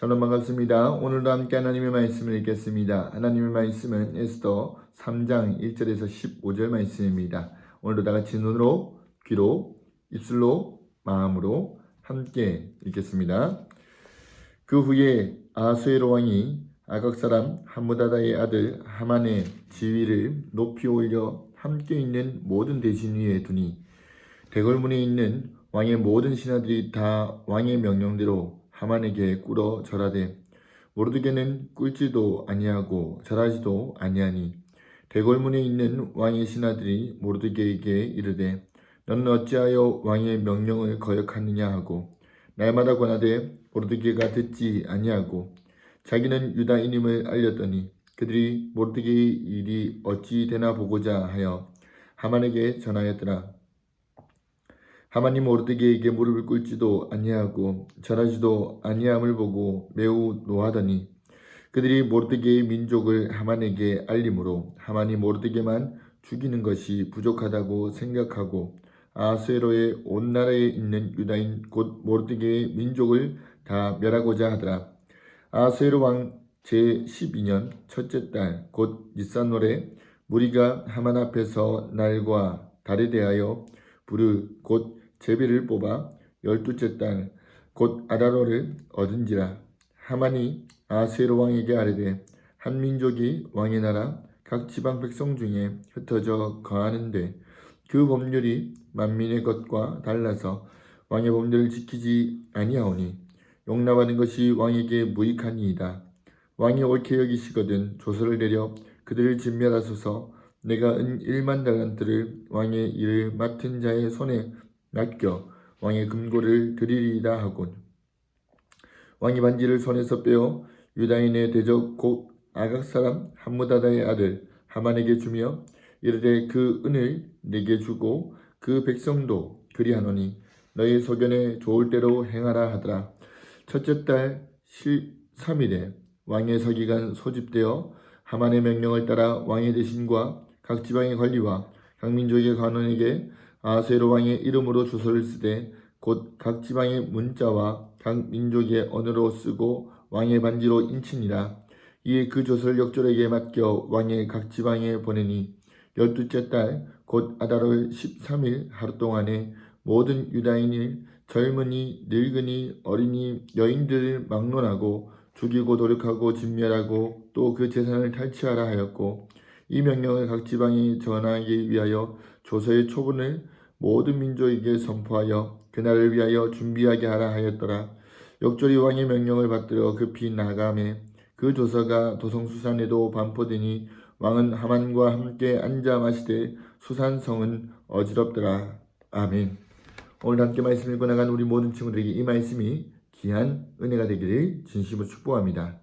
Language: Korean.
저는 반갑습니다. 오늘도 함께 하나님의 말씀을 읽겠습니다. 하나님의 말씀은 에스더 3장 1절에서 15절 말씀입니다. 오늘도 다 같이 눈으로, 귀로, 입술로, 마음으로 함께 읽겠습니다. 그 후에 아수에로 왕이 아각 사람 함무다다의 아들 하만의 지위를 높이 올려 함께 있는 모든 대신 위에 두니 대궐문에 있는 왕의 모든 신하들이 다 왕의 명령대로 하만에게 꿇어 절하되 모르드게는 꿇지도 아니하고 절하지도 아니하니 대궐문에 있는 왕의 신하들이 모르드게에게 이르되 너는 어찌하여 왕의 명령을 거역하느냐 하고 날마다 권하되 모르드게가 듣지 아니하고 자기는 유다인임을 알렸더니 그들이 모르드게의 일이 어찌 되나 보고자 하여 하만에게 전하였더라. 하만이 모르드게에게 무릎을 꿇지도 아니하고 절하지도 아니함을 보고 매우 노하더니 그들이 모르드게의 민족을 하만에게 알림으로 하만이 모르드게만 죽이는 것이 부족하다고 생각하고 아수에로의 온 나라에 있는 유다인 곧 모르드게의 민족을 다 멸하고자 하더라. 아수에로 왕 제12년 첫째 달 곧 니산월에 무리가 하만 앞에서 날과 달에 대하여 불을 곧 제비를 뽑아 열두째 달곧 아다로를 얻은지라 하만이 아수에로 왕에게 아뢰되 한 민족이 왕의 나라 각 지방 백성 중에 흩어져 거하는데 그 법률이 만민의 것과 달라서 왕의 법률을 지키지 아니하오니 용납하는 것이 왕에게 무익하니이다. 왕이 옳게 여기시거든 조서를 내려 그들을 진멸하소서 내가 은 1만 달란트를 왕의 일을 맡은 자의 손에 맡겨 왕의 금고를 드리리이다 하곤. 왕이 반지를 손에서 빼어 유다인의 대적 곧 아각 사람 함무다다의 아들 하만에게 주며 이르되 그 은을 내게 주고 그 백성도 그리하노니 너희 소견에 좋을 대로 행하라 하더라. 첫째 달 3일에 왕의 서기관 소집되어 하만의 명령을 따라 왕의 대신과 각 지방의 관리와 각 민족의 관원에게 아세로 왕의 이름으로 주소를 쓰되 곧 각 지방의 문자와 각 민족의 언어로 쓰고 왕의 반지로 인치니라. 이에 그 조서를 역졸에게 맡겨 왕의 각 지방에 보내니 열두째 달 곧 아달월 13일 하루 동안에 모든 유다인이 젊은이 늙은이 어린이 여인들을 막론하고 죽이고 노력하고 진멸하고 또 그 재산을 탈취하라 하였고 이 명령을 각 지방에 전하기 위하여 조서의 초본을 모든 민족에게 선포하여 그날을 위하여 준비하게 하라 하였더라. 역졸이 왕의 명령을 받들어 급히 나가매 그 조서가 도성 수산에도 반포되니 왕은 하만과 함께 앉아 마시되 수산성은 어지럽더라. 아멘. 오늘 함께 말씀 읽고 나간 우리 모든 친구들에게 이 말씀이 귀한 은혜가 되기를 진심으로 축복합니다.